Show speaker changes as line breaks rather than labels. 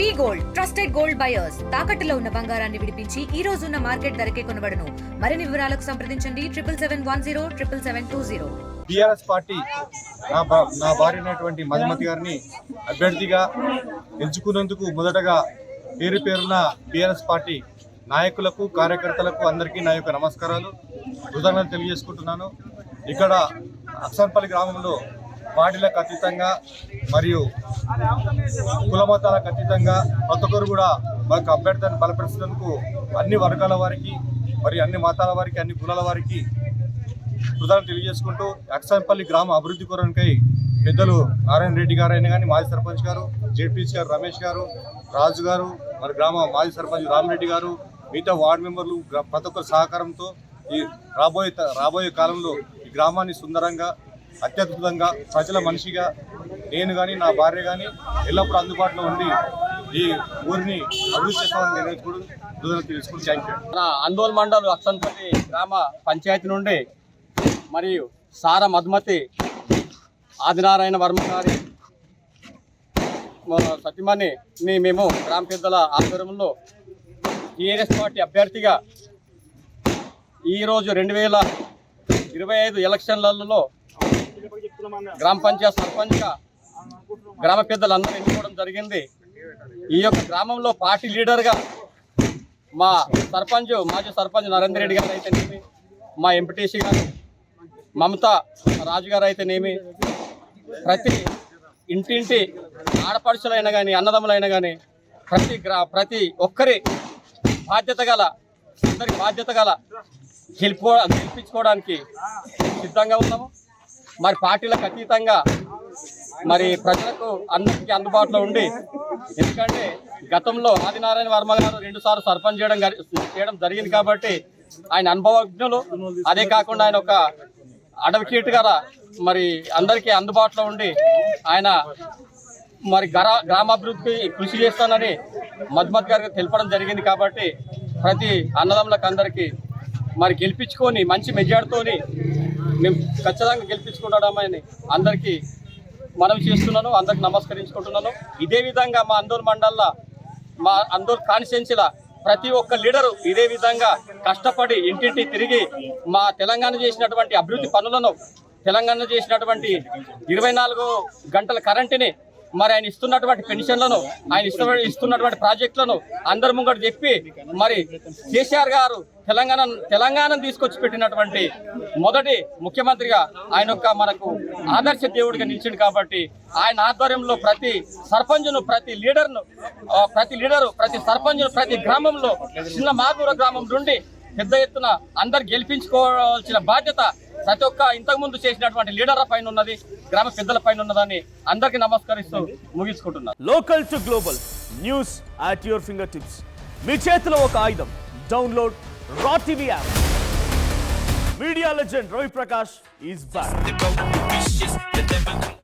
V Gold trusted gold buyers తాకట్టులో ఉన్న బంగారాన్ని విడిపించి ఈ రోజు ఉన్న మార్కెట్ ధరకే కొనబడను. మరిన్ని వివరాలకు సంప్రదించండి. Triple seven one zero triple seven two zero.
TRS party నా నా భార్య అయినటువంటి మధుమతి గారిని అభ్యర్థిగా ఎంచుకున్నందుకు మొదటగా పేరు పేరున టిఆర్ఎస్ పార్టీ నాయకులకు కార్యకర్తలకు అందరికీ నా యొక్క నమస్కారాలు. కృతజ్ఞతలు తెలియజేసుకుంటున్నాను. ఇక్కడ అక్సన్పల్లి గ్రామంలో పార్టీలకు అతీతంగా మరియు కులమతాలకు అతీతంగా ప్రతి ఒక్కరు కూడా మనకు అభ్యర్థిని బలపరిచినందుకు అన్ని వర్గాల వారికి మరి అన్ని మతాల వారికి అన్ని కులాల వారికి ప్రధానం తెలియజేసుకుంటూ అక్సంపల్లి గ్రామ అభివృద్ధి కొరకై పెద్దలు నారాయణ రెడ్డి గారు అయినా కానీ మాజీ సర్పంచ్ గారు జేపీసీ గారు రమేష్ గారు రాజు గారు మరి గ్రామ మాజీ సర్పంచ్ రామరెడ్డి గారు మిగతా వార్డు మెంబర్లు ప్రతి ఒక్కరి సహకారంతో ఈ రాబోయే త- రాబోయే కాలంలో ఈ గ్రామాన్ని సుందరంగా అత్యద్భుతంగా ప్రజల మనిషిగా నేను కానీ నా భార్య కానీ ఎల్లప్పుడూ అందుబాటులో ఉండి ఈ ఊరిని అభివృద్ధి చేస్తామని నేను ఇప్పుడు తెలుసుకుని థ్యాంక్ యూ
నా అందోల్ మండల్ అక్సన్పల్లి గ్రామ పంచాయతీ నుండి మరియు సార మధుమతి ఆదినారాయణ వర్మ గారి మన సతీమణిని మేము గ్రామ పెద్దల ఆధ్వర్యంలో టీఆర్ఎస్ పార్టీ అభ్యర్థిగా ఈరోజు రెండు వేల ఇరవై ఐదు ఎలక్షన్లలో గ్రామ పంచాయత్ సర్పంచ్గా గ్రామ పెద్దలు అందరూ ఎన్నుకోవడం జరిగింది. ఈ యొక్క గ్రామంలో పార్టీ లీడర్గా మా సర్పంచ్ మాజీ సర్పంచ్ నరేందర్ రెడ్డి గారు అయితేనేమి మా ఎంపీటీసీ గారు మమతా రాజు గారు అయితేనేమి ప్రతి ఇంటింటి ఆడపడుచులైనా కానీ అన్నదమ్ములైనా కానీ ప్రతి గ్రా ప్రతి ఒక్కరి బాధ్యత గల అందరి బాధ్యత గల గెలుపు గెలిపించుకోవడానికి సిద్ధంగా ఉన్నాము. మరి పార్టీలకు అతీతంగా మరి ప్రజలకు అందరికీ అందుబాటులో ఉండి ఎందుకంటే గతంలో ఆదినారాయణ వర్మ గారు రెండు సార్లు సర్పంచ్ చేయడం చేయడం జరిగింది కాబట్టి ఆయన అనుభవజ్ఞులు. అదే కాకుండా ఆయన ఒక అడ్వకేట్ గారా మరి అందరికీ అందుబాటులో ఉండి ఆయన మరి గ్రా గ్రామాభివృద్ధికి కృషి చేస్తానని మధుమత్ గారికి తెలపడం జరిగింది కాబట్టి ప్రతి అన్నదమ్ములకు అందరికీ మరి గెలిపించుకొని మంచి మెజార్టీతోని మేము ఖచ్చితంగా గెలిపించుకుంటామని అందరికీ మనం చేస్తున్నాను అందరికి నమస్కరించుకుంటున్నాను. ఇదే విధంగా మా అందరు మండల్లో మా అందరు కాన్స్టిట్యున్సీల ప్రతి ఒక్క లీడరు ఇదే విధంగా కష్టపడి ఇంటింటి తిరిగి మా తెలంగాణ చేసినటువంటి అభివృద్ధి పనులను తెలంగాణ చేసినటువంటి ఇరవై నాలుగు గంటల కరెంటుని మరి ఆయన ఇస్తున్నటువంటి పెన్షన్లను ఆయన ఇస్తున్నటువంటి ప్రాజెక్టులను అందరి ముంగట చెప్పి మరి కేసీఆర్ గారు తెలంగాణ తెలంగాణను తీసుకొచ్చి పెట్టినటువంటి మొదటి ముఖ్యమంత్రిగా ఆయన యొక్క మనకు ఆదర్శ దేవుడిగా నిలిచిండు కాబట్టి ఆయన ఆధ్వర్యంలో ప్రతి సర్పంచ్ను ప్రతి లీడర్ను ప్రతి లీడరు ప్రతి సర్పంచ్ను ప్రతి గ్రామంలో చిన్న మాగూర గ్రామం నుండి పెద్ద ఎత్తున అందరు గెలిపించుకోవాల్సిన బాధ్యత ప్రతి ఒక్క ఇంతకుముందు చేసినటువంటి లీడర్ల పైన ఉన్నది గ్రామ పెద్దల పైన ఉన్నదని అందరికీ నమస్కరిస్తూ ముగించుకుంటున్నాను
local to global news at your finger tips మీ చేతిలో ఒక ఆయుధం. Download R TV app media legend Ravi Prakash is back